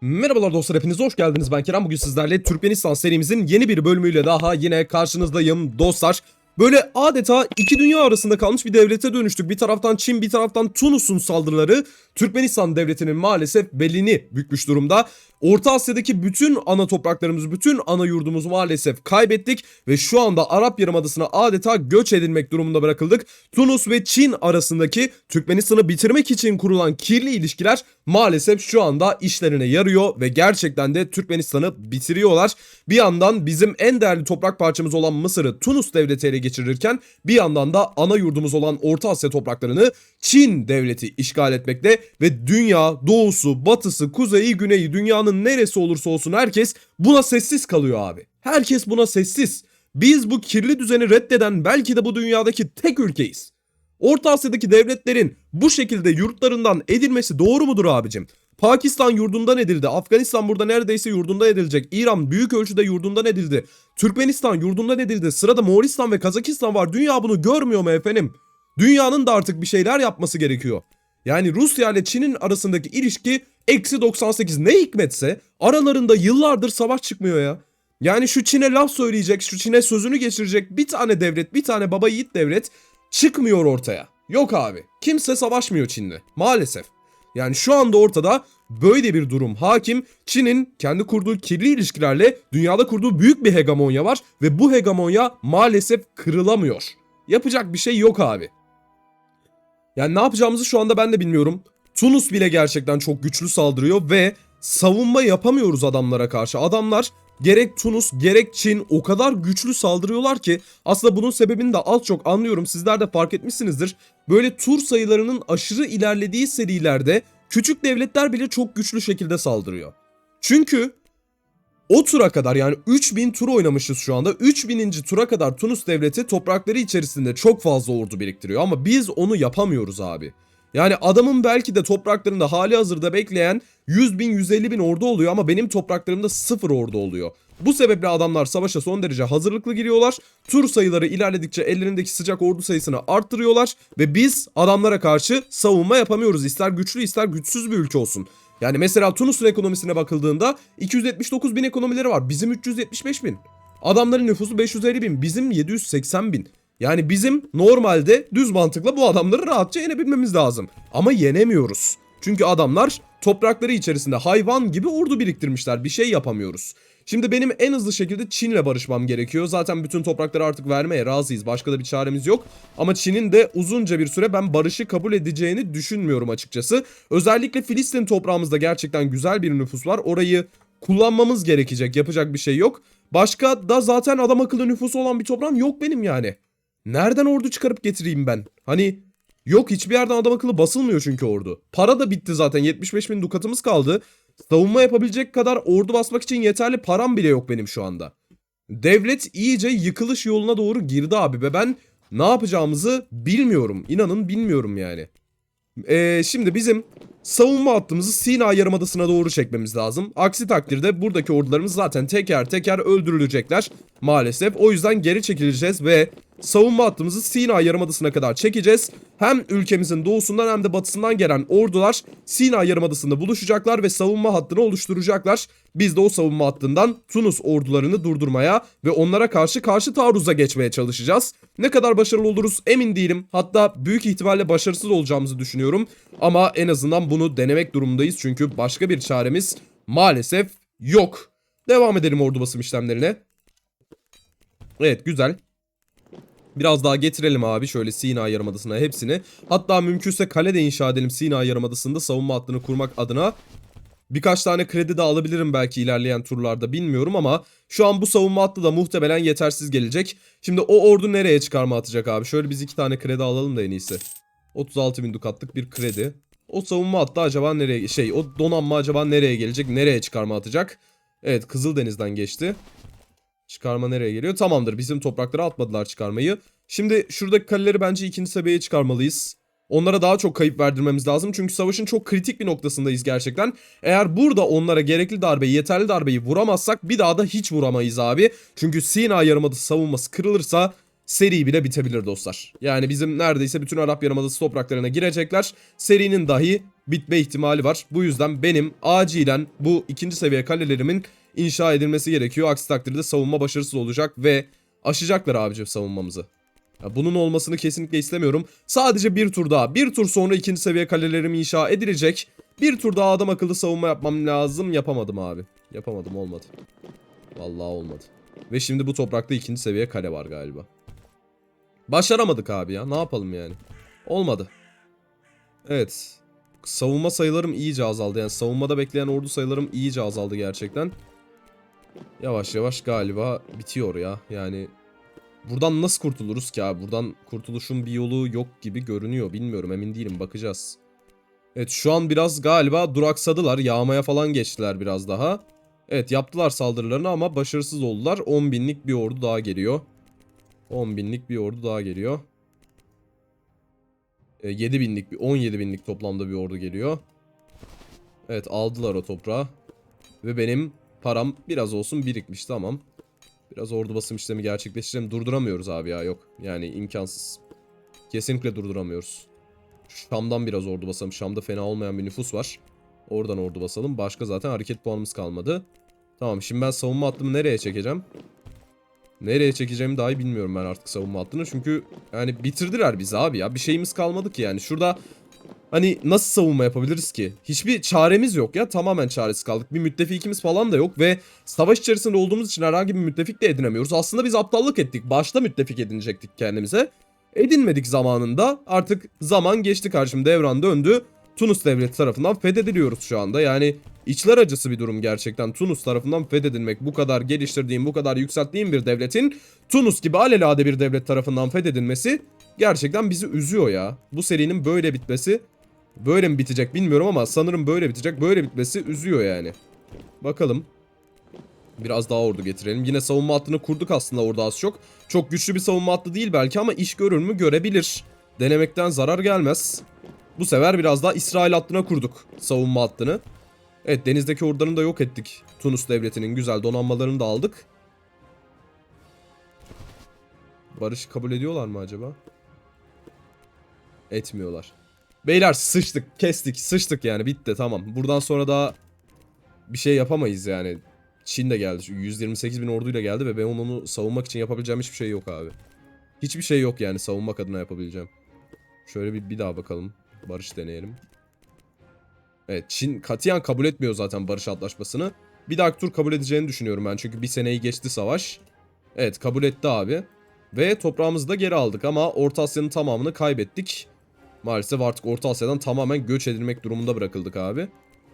Merhabalar dostlar hepiniz hoş geldiniz ben Kerem bugün sizlerle Türkmenistan serimizin yeni bir bölümüyle daha yine karşınızdayım dostlar. Böyle adeta iki dünya arasında kalmış bir devlete dönüştük. Bir taraftan Çin bir taraftan Tunus'un saldırıları Türkmenistan devletinin maalesef belini bükmüş durumda. Orta Asya'daki bütün ana topraklarımızı, bütün ana yurdumuzu maalesef kaybettik ve şu anda Arap Yarımadası'na adeta göç edilmek durumunda bırakıldık. Tunus ve Çin arasındaki Türkmenistan'ı bitirmek için kurulan kirli ilişkiler maalesef şu anda işlerine yarıyor ve gerçekten de Türkmenistan'ı bitiriyorlar. Bir yandan bizim en değerli toprak parçamız olan Mısır'ı Tunus devleti ele geçirirken bir yandan da ana yurdumuz olan Orta Asya topraklarını Çin devleti işgal etmekte ve dünya, doğusu, batısı, kuzeyi, güneyi, dünyanın neresi olursa olsun herkes buna sessiz kalıyor abi. Herkes buna sessiz. Biz bu kirli düzeni reddeden belki de bu dünyadaki tek ülkeyiz. Orta Asya'daki devletlerin bu şekilde yurtlarından edilmesi doğru mudur abicim? Pakistan yurdundan edildi. Afganistan burada neredeyse yurdundan edilecek. İran büyük ölçüde yurdundan edildi. Türkmenistan yurdundan edildi. Sırada Moğolistan ve Kazakistan var. Dünya bunu görmüyor mu efendim? Dünyanın da artık bir şeyler yapması gerekiyor. Yani Rusya ile Çin'in arasındaki ilişki eksi 98 ne hikmetse aralarında yıllardır savaş çıkmıyor ya. Yani şu Çin'e laf söyleyecek, şu Çin'e sözünü geçirecek bir tane devlet, bir tane baba yiğit devlet çıkmıyor ortaya. Yok abi. Kimse savaşmıyor Çin'le. Maalesef. Yani şu anda ortada böyle bir durum hakim. Çin'in kendi kurduğu kirli ilişkilerle dünyada kurduğu büyük bir hegemonya var ve bu hegemonya maalesef kırılamıyor. Yapacak bir şey yok abi. Yani ne yapacağımızı şu anda ben de bilmiyorum. Tunus bile gerçekten çok güçlü saldırıyor ve savunma yapamıyoruz adamlara karşı. Adamlar gerek Tunus gerek Çin o kadar güçlü saldırıyorlar ki aslında bunun sebebini de az çok anlıyorum. Sizler de fark etmişsinizdir. Böyle tur sayılarının aşırı ilerlediği serilerde küçük devletler bile çok güçlü şekilde saldırıyor. Çünkü o tura kadar yani 3000 tur oynamışız şu anda. 3000. tura kadar Tunus devleti toprakları içerisinde çok fazla ordu biriktiriyor ama biz onu yapamıyoruz abi. Yani adamın belki de topraklarında hali hazırda bekleyen 100 bin 150 bin ordu oluyor ama benim topraklarımda sıfır ordu oluyor. Bu sebeple adamlar savaşa son derece hazırlıklı giriyorlar. Tur sayıları ilerledikçe ellerindeki sıcak ordu sayısını arttırıyorlar ve biz adamlara karşı savunma yapamıyoruz. İster güçlü ister güçsüz bir ülke olsun. Yani mesela Tunus'un ekonomisine bakıldığında 279 bin ekonomileri var. Bizim 375 bin. Adamların nüfusu 550 bin. Bizim 780 bin. Yani bizim normalde düz mantıkla bu adamları rahatça yenebilmemiz lazım. Ama yenemiyoruz. Çünkü adamlar toprakları içerisinde hayvan gibi ordu biriktirmişler. Bir şey yapamıyoruz. Şimdi benim en hızlı şekilde Çin'le barışmam gerekiyor. Zaten bütün toprakları artık vermeye razıyız. Başka da bir çaremiz yok. Ama Çin'in de uzunca bir süre ben barışı kabul edeceğini düşünmüyorum açıkçası. Özellikle Filistin toprağımızda gerçekten güzel bir nüfus var. Orayı kullanmamız gerekecek. Yapacak bir şey yok. Başka da zaten adam akıllı nüfusu olan bir toprağım yok benim yani. Nereden ordu çıkarıp getireyim ben? Hani yok hiçbir yerden adam akıllı basılmıyor çünkü ordu. Para da bitti zaten 75 bin dukatımız kaldı. Savunma yapabilecek kadar ordu basmak için yeterli param bile yok benim şu anda. Devlet iyice yıkılış yoluna doğru girdi abi ve ben ne yapacağımızı bilmiyorum. İnanın bilmiyorum yani. Ee, şimdi bizim savunma hattımızı Sina Yarımadası'na doğru çekmemiz lazım. Aksi takdirde buradaki ordularımız zaten teker teker öldürülecekler maalesef. O yüzden geri çekileceğiz ve savunma hattımızı Sina Yarımadası'na kadar çekeceğiz. Hem ülkemizin doğusundan hem de batısından gelen ordular Sina Yarımadası'nda buluşacaklar ve savunma hattını oluşturacaklar. Biz de o savunma hattından Tunus ordularını durdurmaya ve onlara karşı karşı taarruza geçmeye çalışacağız. Ne kadar başarılı oluruz emin değilim. Hatta büyük ihtimalle başarısız olacağımızı düşünüyorum. Ama en azından bunu denemek durumundayız çünkü başka bir çaremiz maalesef yok. Devam edelim ordu basım işlemlerine. Evet güzel. Biraz daha getirelim abi şöyle Sina Yarımadası'na hepsini. Hatta mümkünse kale de inşa edelim Sina Yarımadası'nda savunma hattını kurmak adına. Birkaç tane kredi de alabilirim belki ilerleyen turlarda bilmiyorum ama şu an bu savunma hattı da muhtemelen yetersiz gelecek. Şimdi o ordu nereye çıkarma atacak abi? Şöyle biz iki tane kredi alalım da en iyisi. 36 bin dukatlık bir kredi. O savunma hattı acaba nereye şey o donanma acaba nereye gelecek? Nereye çıkarma atacak? Evet Kızıldeniz'den geçti. Çıkarma nereye geliyor? Tamamdır. Bizim topraklara atmadılar çıkarmayı. Şimdi şuradaki kaleleri bence ikinci seviyeye çıkarmalıyız. Onlara daha çok kayıp verdirmemiz lazım. Çünkü savaşın çok kritik bir noktasındayız gerçekten. Eğer burada onlara gerekli darbeyi, yeterli darbeyi vuramazsak bir daha da hiç vuramayız abi. Çünkü Sina Yarımadası savunması kırılırsa seri bile bitebilir dostlar. Yani bizim neredeyse bütün Arap Yarımadası topraklarına girecekler. Serinin dahi bitme ihtimali var. Bu yüzden benim acilen bu ikinci seviye kalelerimin inşa edilmesi gerekiyor. Aksi takdirde savunma başarısız olacak ve aşacaklar abicim savunmamızı. Ya bunun olmasını kesinlikle istemiyorum. Sadece bir tur daha. Bir tur sonra ikinci seviye kalelerim inşa edilecek. Bir tur daha adam akıllı savunma yapmam lazım. Yapamadım abi. Yapamadım olmadı. Vallahi olmadı. Ve şimdi bu toprakta ikinci seviye kale var galiba. Başaramadık abi ya. Ne yapalım yani. Olmadı. Evet. Savunma sayılarım iyice azaldı. Yani savunmada bekleyen ordu sayılarım iyice azaldı gerçekten. Yavaş yavaş galiba bitiyor ya. Yani buradan nasıl kurtuluruz ki abi? Buradan kurtuluşun bir yolu yok gibi görünüyor. Bilmiyorum emin değilim bakacağız. Evet şu an biraz galiba duraksadılar. Yağmaya falan geçtiler biraz daha. Evet yaptılar saldırılarını ama başarısız oldular. 10 binlik bir ordu daha geliyor. 10 binlik bir ordu daha geliyor. E, 7 binlik bir 17 binlik toplamda bir ordu geliyor. Evet aldılar o toprağı. Ve benim param biraz olsun birikmiş tamam. Biraz ordu basım işlemi gerçekleştirelim. Durduramıyoruz abi ya yok. Yani imkansız. Kesinlikle durduramıyoruz. Şam'dan biraz ordu basalım. Şam'da fena olmayan bir nüfus var. Oradan ordu basalım. Başka zaten hareket puanımız kalmadı. Tamam şimdi ben savunma hattımı nereye çekeceğim? Nereye çekeceğimi dahi bilmiyorum ben artık savunma hattını. Çünkü yani bitirdiler bizi abi ya. Bir şeyimiz kalmadı ki yani. Şurada hani nasıl savunma yapabiliriz ki? Hiçbir çaremiz yok ya. Tamamen çaresiz kaldık. Bir müttefikimiz falan da yok ve savaş içerisinde olduğumuz için herhangi bir müttefik de edinemiyoruz. Aslında biz aptallık ettik. Başta müttefik edinecektik kendimize. Edinmedik zamanında. Artık zaman geçti karşım devran döndü. Tunus devleti tarafından fethediliyoruz şu anda. Yani içler acısı bir durum gerçekten. Tunus tarafından fethedilmek bu kadar geliştirdiğim, bu kadar yükselttiğim bir devletin Tunus gibi alelade bir devlet tarafından fethedilmesi gerçekten bizi üzüyor ya. Bu serinin böyle bitmesi böyle mi bitecek bilmiyorum ama sanırım böyle bitecek. Böyle bitmesi üzüyor yani. Bakalım. Biraz daha ordu getirelim. Yine savunma hattını kurduk aslında orada az çok. Çok güçlü bir savunma hattı değil belki ama iş görür mü görebilir. Denemekten zarar gelmez. Bu sefer biraz daha İsrail hattına kurduk savunma hattını. Evet denizdeki ordularını da yok ettik. Tunus devletinin güzel donanmalarını da aldık. Barış kabul ediyorlar mı acaba? Etmiyorlar. Beyler sıçtık, kestik, sıçtık yani bitti tamam. Buradan sonra daha bir şey yapamayız yani. Çin de geldi. 128 bin orduyla geldi ve ben onu savunmak için yapabileceğim hiçbir şey yok abi. Hiçbir şey yok yani savunmak adına yapabileceğim. Şöyle bir, bir daha bakalım. Barış deneyelim. Evet Çin katiyen kabul etmiyor zaten barış antlaşmasını. Bir dahaki tur kabul edeceğini düşünüyorum ben. Çünkü bir seneyi geçti savaş. Evet kabul etti abi. Ve toprağımızı da geri aldık ama Orta Asya'nın tamamını kaybettik. Maalesef artık Orta Asya'dan tamamen göç edilmek durumunda bırakıldık abi.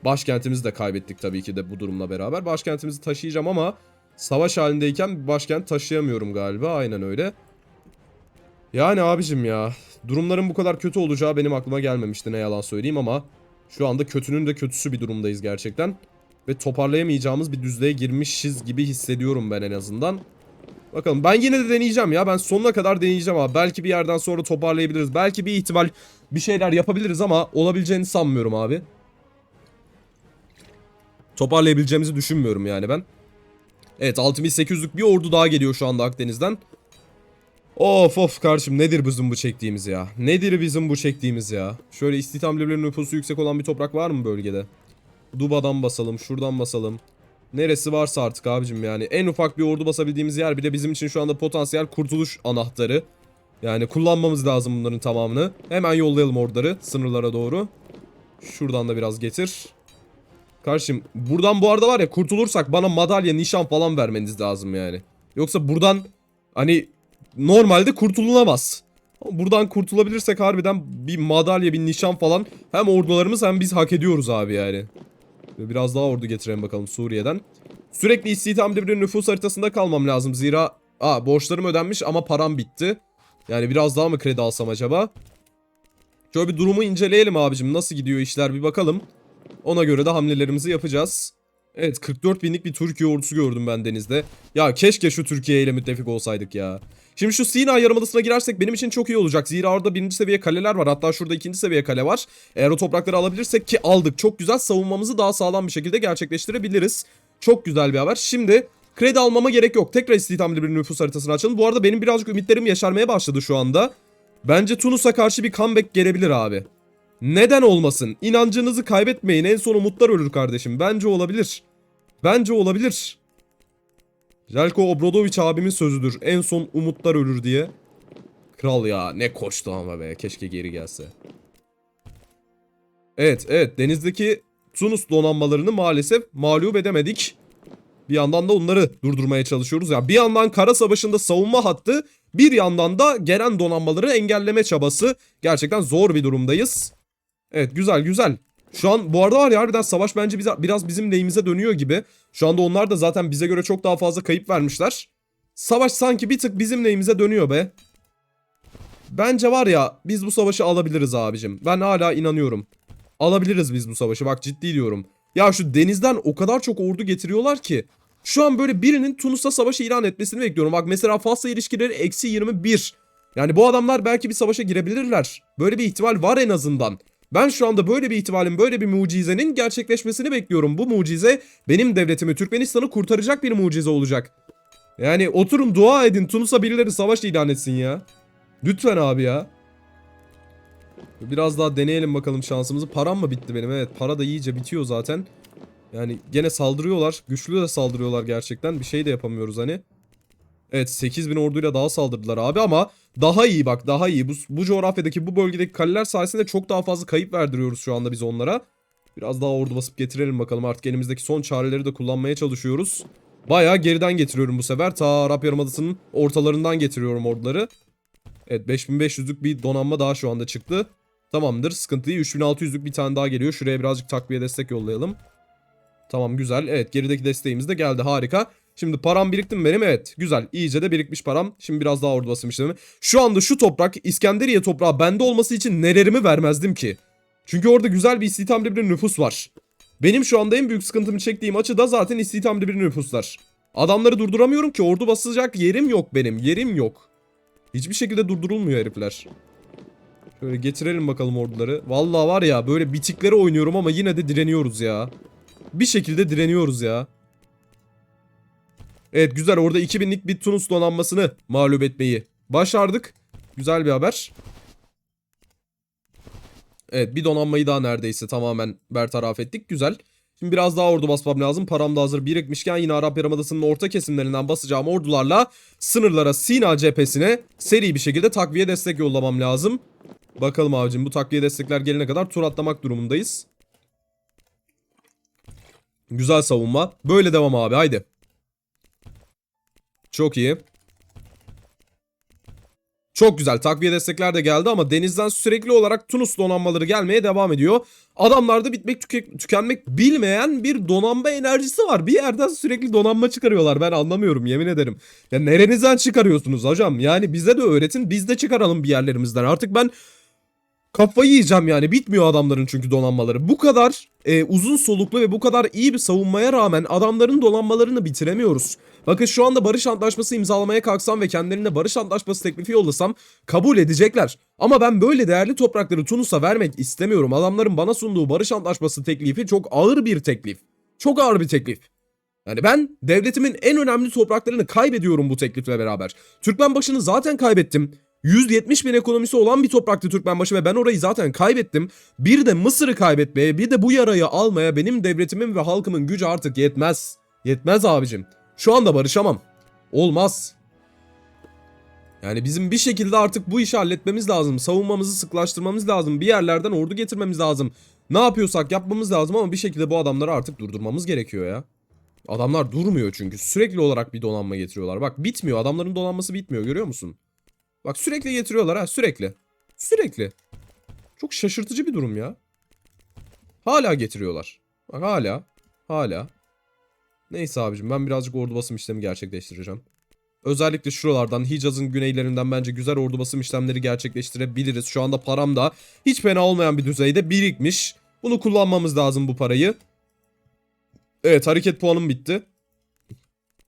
Başkentimizi de kaybettik tabii ki de bu durumla beraber. Başkentimizi taşıyacağım ama savaş halindeyken başkent taşıyamıyorum galiba. Aynen öyle. Yani abicim ya durumların bu kadar kötü olacağı benim aklıma gelmemişti ne yalan söyleyeyim ama şu anda kötünün de kötüsü bir durumdayız gerçekten. Ve toparlayamayacağımız bir düzlüğe girmişiz gibi hissediyorum ben en azından. Bakalım ben yine de deneyeceğim ya. Ben sonuna kadar deneyeceğim abi. Belki bir yerden sonra toparlayabiliriz. Belki bir ihtimal bir şeyler yapabiliriz ama olabileceğini sanmıyorum abi. Toparlayabileceğimizi düşünmüyorum yani ben. Evet 6800'lük bir ordu daha geliyor şu anda Akdeniz'den. Of of kardeşim nedir bizim bu çektiğimiz ya? Nedir bizim bu çektiğimiz ya? Şöyle istihdam nüfusu yüksek olan bir toprak var mı bölgede? Duba'dan basalım, şuradan basalım. Neresi varsa artık abicim yani. En ufak bir ordu basabildiğimiz yer bile bizim için şu anda potansiyel kurtuluş anahtarı. Yani kullanmamız lazım bunların tamamını. Hemen yollayalım orduları sınırlara doğru. Şuradan da biraz getir. Karşım buradan bu arada var ya kurtulursak bana madalya, nişan falan vermeniz lazım yani. Yoksa buradan hani normalde kurtululamaz. Ama buradan kurtulabilirsek harbiden bir madalya, bir nişan falan hem ordularımız hem biz hak ediyoruz abi yani. Ve biraz daha ordu getirelim bakalım Suriye'den. Sürekli istihdamda bir nüfus haritasında kalmam lazım. Zira aa, borçlarım ödenmiş ama param bitti. Yani biraz daha mı kredi alsam acaba? Şöyle bir durumu inceleyelim abicim. Nasıl gidiyor işler bir bakalım. Ona göre de hamlelerimizi yapacağız. Evet 44 binlik bir Türkiye ordusu gördüm ben denizde. Ya keşke şu Türkiye ile müttefik olsaydık ya. Şimdi şu Sina Yarımadası'na girersek benim için çok iyi olacak. Zira orada birinci seviye kaleler var. Hatta şurada ikinci seviye kale var. Eğer o toprakları alabilirsek ki aldık. Çok güzel savunmamızı daha sağlam bir şekilde gerçekleştirebiliriz. Çok güzel bir haber. Şimdi kredi almama gerek yok. Tekrar istihdamlı bir nüfus haritasını açalım. Bu arada benim birazcık ümitlerim yaşarmaya başladı şu anda. Bence Tunus'a karşı bir comeback gelebilir abi. Neden olmasın? İnancınızı kaybetmeyin. En son umutlar ölür kardeşim. Bence olabilir. Bence olabilir. Jelko Obradoviç abimin sözüdür. En son umutlar ölür diye. Kral ya ne koştu ama be. Keşke geri gelse. Evet evet denizdeki Tunus donanmalarını maalesef mağlup edemedik. Bir yandan da onları durdurmaya çalışıyoruz. Ya bir yandan kara savaşında savunma hattı, bir yandan da gelen donanmaları engelleme çabası. Gerçekten zor bir durumdayız. Evet güzel güzel. Şu an bu arada var ya harbiden savaş bence bize, biraz bizim lehimize dönüyor gibi. Şu anda onlar da zaten bize göre çok daha fazla kayıp vermişler. Savaş sanki bir tık bizim lehimize dönüyor be. Bence var ya biz bu savaşı alabiliriz abicim. Ben hala inanıyorum. Alabiliriz biz bu savaşı bak ciddi diyorum. Ya şu denizden o kadar çok ordu getiriyorlar ki. Şu an böyle birinin Tunus'ta savaşı ilan etmesini bekliyorum. Bak mesela Fas'la ilişkileri eksi 21. Yani bu adamlar belki bir savaşa girebilirler. Böyle bir ihtimal var en azından. Ben şu anda böyle bir ihtimalin, böyle bir mucizenin gerçekleşmesini bekliyorum. Bu mucize benim devletimi, Türkmenistan'ı kurtaracak bir mucize olacak. Yani oturun dua edin Tunus'a birileri savaş ilan etsin ya. Lütfen abi ya. Biraz daha deneyelim bakalım şansımızı. Param mı bitti benim? Evet para da iyice bitiyor zaten. Yani gene saldırıyorlar. Güçlü de saldırıyorlar gerçekten. Bir şey de yapamıyoruz hani. Evet 8000 orduyla daha saldırdılar abi ama daha iyi bak daha iyi. Bu, bu coğrafyadaki bu bölgedeki kaleler sayesinde çok daha fazla kayıp verdiriyoruz şu anda biz onlara. Biraz daha ordu basıp getirelim bakalım artık elimizdeki son çareleri de kullanmaya çalışıyoruz. Bayağı geriden getiriyorum bu sefer. Ta Arap Yarımadası'nın ortalarından getiriyorum orduları. Evet 5500'lük bir donanma daha şu anda çıktı. Tamamdır sıkıntı değil. 3600'lük bir tane daha geliyor. Şuraya birazcık takviye destek yollayalım. Tamam güzel. Evet gerideki desteğimiz de geldi harika. Şimdi param birikti benim? Evet. Güzel. İyice de birikmiş param. Şimdi biraz daha ordu basım işlemi. Şu anda şu toprak İskenderiye toprağı bende olması için nelerimi vermezdim ki. Çünkü orada güzel bir istihdamlı bir nüfus var. Benim şu anda en büyük sıkıntımı çektiğim açı da zaten istihdamlı bir nüfuslar. Adamları durduramıyorum ki ordu basacak yerim yok benim. Yerim yok. Hiçbir şekilde durdurulmuyor herifler. Şöyle getirelim bakalım orduları. Vallahi var ya böyle bitiklere oynuyorum ama yine de direniyoruz ya. Bir şekilde direniyoruz ya. Evet güzel orada 2000'lik bir Tunus donanmasını mağlup etmeyi başardık. Güzel bir haber. Evet bir donanmayı daha neredeyse tamamen bertaraf ettik. Güzel. Şimdi biraz daha ordu basmam lazım. Param da hazır birikmişken yine Arap Yarımadası'nın orta kesimlerinden basacağım ordularla sınırlara Sina cephesine seri bir şekilde takviye destek yollamam lazım. Bakalım abicim bu takviye destekler gelene kadar tur atlamak durumundayız. Güzel savunma. Böyle devam abi haydi. Çok iyi. Çok güzel takviye destekler de geldi ama denizden sürekli olarak Tunus donanmaları gelmeye devam ediyor. Adamlarda bitmek tüke- tükenmek bilmeyen bir donanma enerjisi var. Bir yerden sürekli donanma çıkarıyorlar ben anlamıyorum yemin ederim. Ya nerenizden çıkarıyorsunuz hocam? Yani bize de öğretin biz de çıkaralım bir yerlerimizden. Artık ben Kafayı yiyeceğim yani bitmiyor adamların çünkü donanmaları. Bu kadar e, uzun soluklu ve bu kadar iyi bir savunmaya rağmen adamların donanmalarını bitiremiyoruz. Bakın şu anda barış antlaşması imzalamaya kalksam ve kendilerine barış antlaşması teklifi yollasam kabul edecekler. Ama ben böyle değerli toprakları Tunus'a vermek istemiyorum. Adamların bana sunduğu barış antlaşması teklifi çok ağır bir teklif. Çok ağır bir teklif. Yani ben devletimin en önemli topraklarını kaybediyorum bu teklifle beraber. Türkmenbaşı'nı zaten kaybettim. 170 bin ekonomisi olan bir topraktı Türkmenbaşı ve ben orayı zaten kaybettim. Bir de Mısır'ı kaybetmeye, bir de bu yarayı almaya benim devletimin ve halkımın gücü artık yetmez. Yetmez abicim. Şu anda barışamam. Olmaz. Yani bizim bir şekilde artık bu işi halletmemiz lazım. Savunmamızı sıklaştırmamız lazım. Bir yerlerden ordu getirmemiz lazım. Ne yapıyorsak yapmamız lazım ama bir şekilde bu adamları artık durdurmamız gerekiyor ya. Adamlar durmuyor çünkü. Sürekli olarak bir donanma getiriyorlar. Bak bitmiyor. Adamların donanması bitmiyor görüyor musun? Bak sürekli getiriyorlar ha sürekli. Sürekli. Çok şaşırtıcı bir durum ya. Hala getiriyorlar. Bak hala. Hala. Neyse abicim ben birazcık ordu basım işlemi gerçekleştireceğim. Özellikle şuralardan Hicaz'ın güneylerinden bence güzel ordu basım işlemleri gerçekleştirebiliriz. Şu anda param da hiç fena olmayan bir düzeyde birikmiş. Bunu kullanmamız lazım bu parayı. Evet hareket puanım bitti.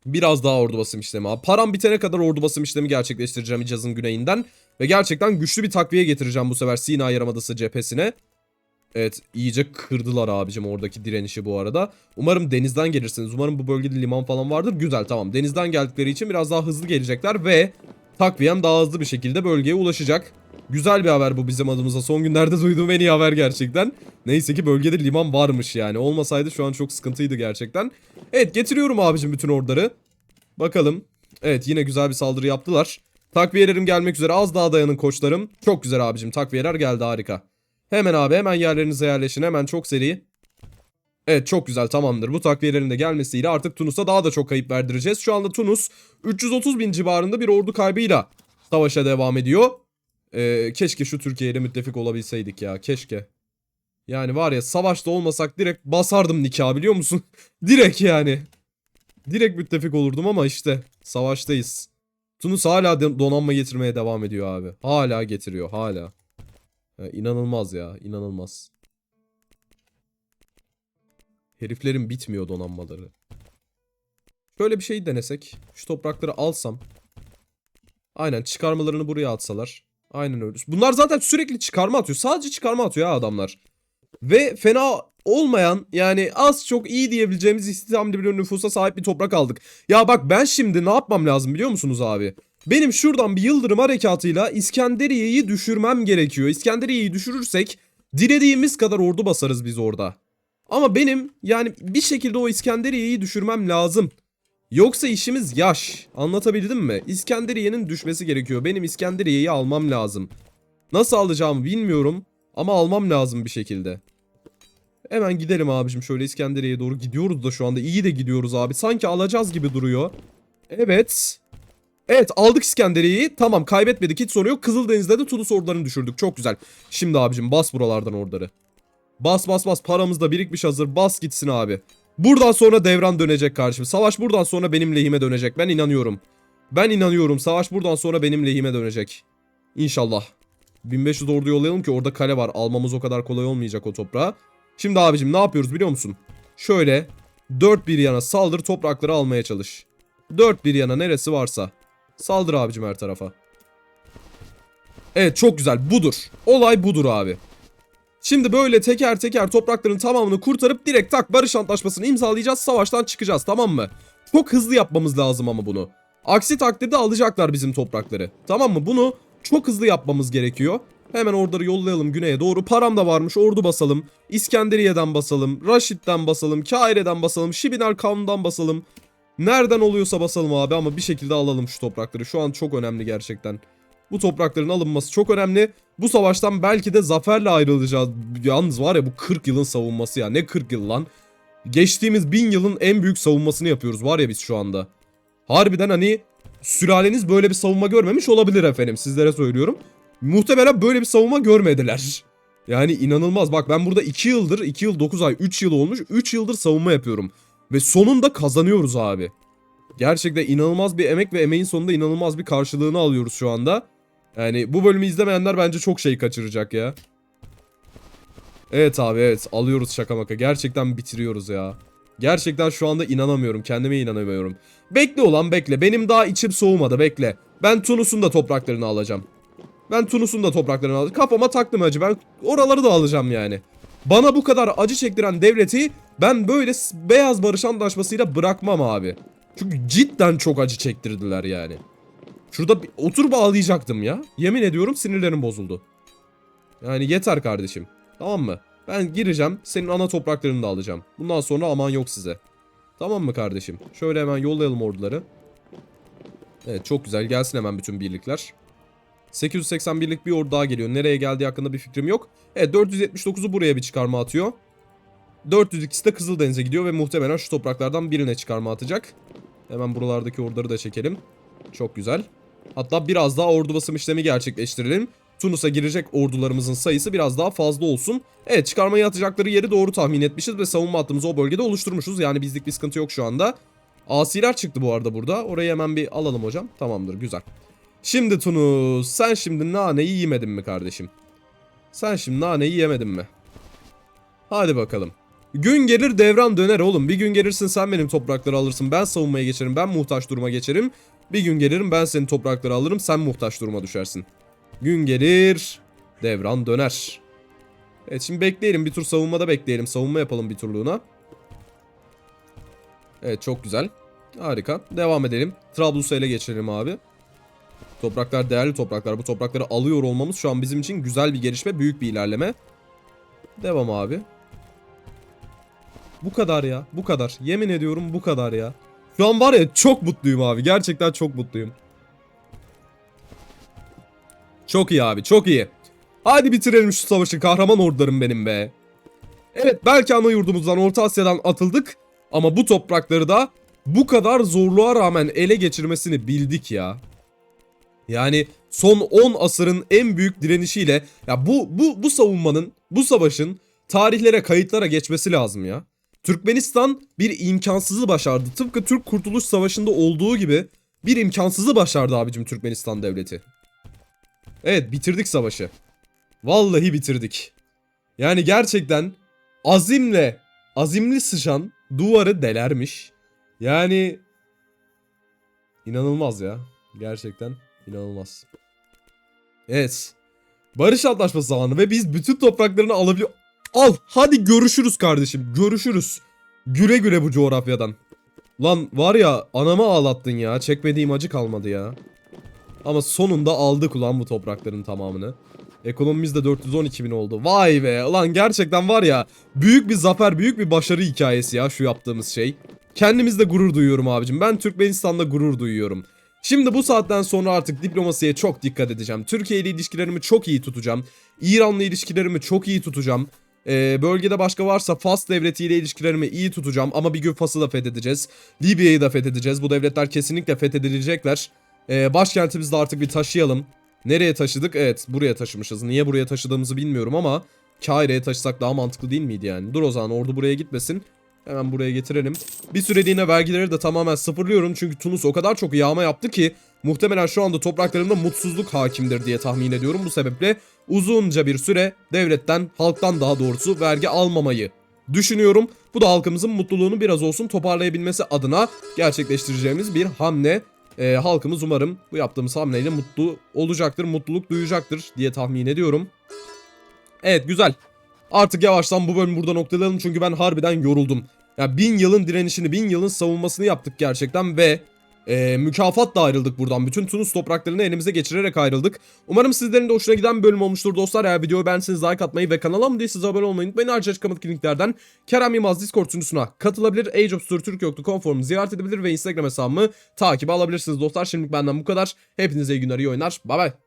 Biraz daha ordu basım işlemi abi. Param bitene kadar ordu basım işlemi gerçekleştireceğim Hicaz'ın güneyinden. Ve gerçekten güçlü bir takviye getireceğim bu sefer Sina Yarımadası cephesine. Evet iyice kırdılar abicim oradaki direnişi bu arada. Umarım denizden gelirsiniz. Umarım bu bölgede liman falan vardır. Güzel tamam. Denizden geldikleri için biraz daha hızlı gelecekler ve takviyem daha hızlı bir şekilde bölgeye ulaşacak. Güzel bir haber bu bizim adımıza. Son günlerde duyduğum en iyi haber gerçekten. Neyse ki bölgede liman varmış yani. Olmasaydı şu an çok sıkıntıydı gerçekten. Evet getiriyorum abicim bütün orduları. Bakalım. Evet yine güzel bir saldırı yaptılar. Takviyelerim gelmek üzere. Az daha dayanın koçlarım. Çok güzel abicim. Takviyeler geldi harika. Hemen abi hemen yerlerinize yerleşin. Hemen çok seri. Evet çok güzel tamamdır. Bu takviyelerin de gelmesiyle artık Tunus'a daha da çok kayıp verdireceğiz. Şu anda Tunus 330 bin civarında bir ordu kaybıyla savaşa devam ediyor. Ee, keşke şu Türkiye ile müttefik olabilseydik ya. Keşke. Yani var ya savaşta olmasak direkt basardım nikah biliyor musun? direkt yani. Direkt müttefik olurdum ama işte savaştayız. Tunus hala donanma getirmeye devam ediyor abi. Hala getiriyor hala. Ya, inanılmaz ya inanılmaz. Heriflerin bitmiyor donanmaları. Şöyle bir şey denesek. Şu toprakları alsam. Aynen çıkarmalarını buraya atsalar. Aynen öyle. Bunlar zaten sürekli çıkarma atıyor. Sadece çıkarma atıyor ya adamlar. Ve fena olmayan yani az çok iyi diyebileceğimiz istihdamlı bir nüfusa sahip bir toprak aldık. Ya bak ben şimdi ne yapmam lazım biliyor musunuz abi? Benim şuradan bir yıldırım harekatıyla İskenderiye'yi düşürmem gerekiyor. İskenderiye'yi düşürürsek dilediğimiz kadar ordu basarız biz orada. Ama benim yani bir şekilde o İskenderiye'yi düşürmem lazım. Yoksa işimiz yaş. Anlatabildim mi? İskenderiye'nin düşmesi gerekiyor. Benim İskenderiye'yi almam lazım. Nasıl alacağımı bilmiyorum ama almam lazım bir şekilde. Hemen gidelim abicim şöyle İskenderiye'ye doğru gidiyoruz da şu anda iyi de gidiyoruz abi. Sanki alacağız gibi duruyor. Evet. Evet aldık İskenderiye'yi. Tamam kaybetmedik hiç sorun yok. Kızıldeniz'de de Tunus ordularını düşürdük. Çok güzel. Şimdi abicim bas buralardan orduları. Bas bas bas paramız da birikmiş hazır. Bas gitsin abi. Buradan sonra devran dönecek karşıma. Savaş buradan sonra benim lehime dönecek. Ben inanıyorum. Ben inanıyorum. Savaş buradan sonra benim lehime dönecek. İnşallah. 1500 ordu yollayalım ki orada kale var. Almamız o kadar kolay olmayacak o toprağı. Şimdi abicim ne yapıyoruz biliyor musun? Şöyle dört bir yana saldır toprakları almaya çalış. Dört bir yana neresi varsa. Saldır abicim her tarafa. Evet çok güzel budur. Olay budur abi. Şimdi böyle teker teker toprakların tamamını kurtarıp direkt tak barış antlaşmasını imzalayacağız. Savaştan çıkacağız tamam mı? Çok hızlı yapmamız lazım ama bunu. Aksi takdirde alacaklar bizim toprakları. Tamam mı? Bunu çok hızlı yapmamız gerekiyor. Hemen orduları yollayalım güneye doğru. Param da varmış ordu basalım. İskenderiye'den basalım. Raşid'den basalım. Kaire'den basalım. Şibiner Kavn'dan basalım. Nereden oluyorsa basalım abi ama bir şekilde alalım şu toprakları. Şu an çok önemli gerçekten. Bu toprakların alınması çok önemli. Bu savaştan belki de zaferle ayrılacağız. Yalnız var ya bu 40 yılın savunması ya. Ne 40 yıl lan? Geçtiğimiz 1000 yılın en büyük savunmasını yapıyoruz var ya biz şu anda. Harbiden hani sülaleniz böyle bir savunma görmemiş olabilir efendim. Sizlere söylüyorum. Muhtemelen böyle bir savunma görmediler. Yani inanılmaz. Bak ben burada 2 yıldır, 2 yıl 9 ay, 3 yıl olmuş. 3 yıldır savunma yapıyorum. Ve sonunda kazanıyoruz abi. Gerçekten inanılmaz bir emek ve emeğin sonunda inanılmaz bir karşılığını alıyoruz şu anda. Yani bu bölümü izlemeyenler bence çok şey kaçıracak ya. Evet abi evet alıyoruz şaka maka. Gerçekten bitiriyoruz ya. Gerçekten şu anda inanamıyorum. Kendime inanamıyorum. Bekle ulan bekle. Benim daha içim soğumadı bekle. Ben Tunus'un da topraklarını alacağım. Ben Tunus'un da topraklarını alacağım. Kafama taktım acı. Ben oraları da alacağım yani. Bana bu kadar acı çektiren devleti ben böyle beyaz barış antlaşmasıyla bırakmam abi. Çünkü cidden çok acı çektirdiler yani. Şurada bir oturup ağlayacaktım ya. Yemin ediyorum sinirlerim bozuldu. Yani yeter kardeşim. Tamam mı? Ben gireceğim. Senin ana topraklarını da alacağım. Bundan sonra aman yok size. Tamam mı kardeşim? Şöyle hemen yollayalım orduları. Evet çok güzel. Gelsin hemen bütün birlikler. 881'lik bir ordu daha geliyor. Nereye geldiği hakkında bir fikrim yok. Evet 479'u buraya bir çıkarma atıyor. 402'si de Kızıldeniz'e gidiyor ve muhtemelen şu topraklardan birine çıkarma atacak. Hemen buralardaki orduları da çekelim. Çok güzel. Hatta biraz daha ordu basım işlemi gerçekleştirelim. Tunus'a girecek ordularımızın sayısı biraz daha fazla olsun. Evet çıkarmayı atacakları yeri doğru tahmin etmişiz ve savunma hattımızı o bölgede oluşturmuşuz. Yani bizlik bir sıkıntı yok şu anda. Asiler çıktı bu arada burada. Orayı hemen bir alalım hocam. Tamamdır güzel. Şimdi Tunus sen şimdi naneyi yemedin mi kardeşim? Sen şimdi naneyi yemedin mi? Hadi bakalım. Gün gelir devran döner oğlum. Bir gün gelirsin sen benim toprakları alırsın. Ben savunmaya geçerim. Ben muhtaç duruma geçerim. Bir gün gelirim ben senin toprakları alırım. Sen muhtaç duruma düşersin. Gün gelir devran döner. Evet şimdi bekleyelim. Bir tur savunmada bekleyelim. Savunma yapalım bir turluğuna. Evet çok güzel. Harika. Devam edelim. Trablus'u ele geçirelim abi. Topraklar değerli topraklar. Bu toprakları alıyor olmamız şu an bizim için güzel bir gelişme, büyük bir ilerleme. Devam abi. Bu kadar ya. Bu kadar. Yemin ediyorum bu kadar ya. Şu an var ya çok mutluyum abi. Gerçekten çok mutluyum. Çok iyi abi. Çok iyi. Hadi bitirelim şu savaşı. Kahraman ordularım benim be. Evet belki ana yurdumuzdan Orta Asya'dan atıldık. Ama bu toprakları da bu kadar zorluğa rağmen ele geçirmesini bildik ya. Yani son 10 asırın en büyük direnişiyle ya bu bu bu savunmanın, bu savaşın tarihlere, kayıtlara geçmesi lazım ya. Türkmenistan bir imkansızı başardı. Tıpkı Türk Kurtuluş Savaşı'nda olduğu gibi bir imkansızı başardı abicim Türkmenistan devleti. Evet bitirdik savaşı. Vallahi bitirdik. Yani gerçekten azimle, azimli sıçan duvarı delermiş. Yani inanılmaz ya. Gerçekten inanılmaz. Evet. Barış Antlaşması zamanı ve biz bütün topraklarını alabiliyor. Al hadi görüşürüz kardeşim görüşürüz. Güle güle bu coğrafyadan. Lan var ya anamı ağlattın ya çekmediğim acı kalmadı ya. Ama sonunda aldık ulan bu toprakların tamamını. Ekonomimiz de 412 bin oldu. Vay be ulan gerçekten var ya büyük bir zafer büyük bir başarı hikayesi ya şu yaptığımız şey. Kendimizde gurur duyuyorum abicim. Ben Türkmenistan'da gurur duyuyorum. Şimdi bu saatten sonra artık diplomasiye çok dikkat edeceğim. Türkiye ile ilişkilerimi çok iyi tutacağım. İran'la ilişkilerimi çok iyi tutacağım. Ee, bölgede başka varsa Fas devletiyle ilişkilerimi iyi tutacağım ama bir gün Fas'ı da fethedeceğiz. Libya'yı da fethedeceğiz. Bu devletler kesinlikle fethedilecekler. Ee, başkentimizi de artık bir taşıyalım. Nereye taşıdık? Evet buraya taşımışız. Niye buraya taşıdığımızı bilmiyorum ama Kahire'ye taşısak daha mantıklı değil miydi yani? Dur o zaman ordu buraya gitmesin. Hemen buraya getirelim. Bir süreliğine vergileri de tamamen sıfırlıyorum. Çünkü Tunus o kadar çok yağma yaptı ki muhtemelen şu anda topraklarında mutsuzluk hakimdir diye tahmin ediyorum. Bu sebeple uzunca bir süre devletten, halktan daha doğrusu vergi almamayı düşünüyorum. Bu da halkımızın mutluluğunu biraz olsun toparlayabilmesi adına gerçekleştireceğimiz bir hamle. Ee, halkımız umarım bu yaptığımız hamleyle mutlu olacaktır, mutluluk duyacaktır diye tahmin ediyorum. Evet güzel. Artık yavaştan bu bölümü burada noktalayalım çünkü ben harbiden yoruldum. Ya bin yılın direnişini, bin yılın savunmasını yaptık gerçekten ve e, mükafatla ayrıldık buradan. Bütün Tunus topraklarını elimize geçirerek ayrıldık. Umarım sizlerin de hoşuna giden bölüm olmuştur dostlar. Eğer videoyu beğenseniz like atmayı ve kanala mı değilseniz abone olmayı unutmayın. Ayrıca açıklamadaki linklerden Kerem Yılmaz Discord sunucusuna katılabilir. Age of Story Türkiye.com forumu ziyaret edebilir ve Instagram hesabımı takip alabilirsiniz dostlar. Şimdilik benden bu kadar. Hepinize iyi günler, iyi oyunlar. Bay bay.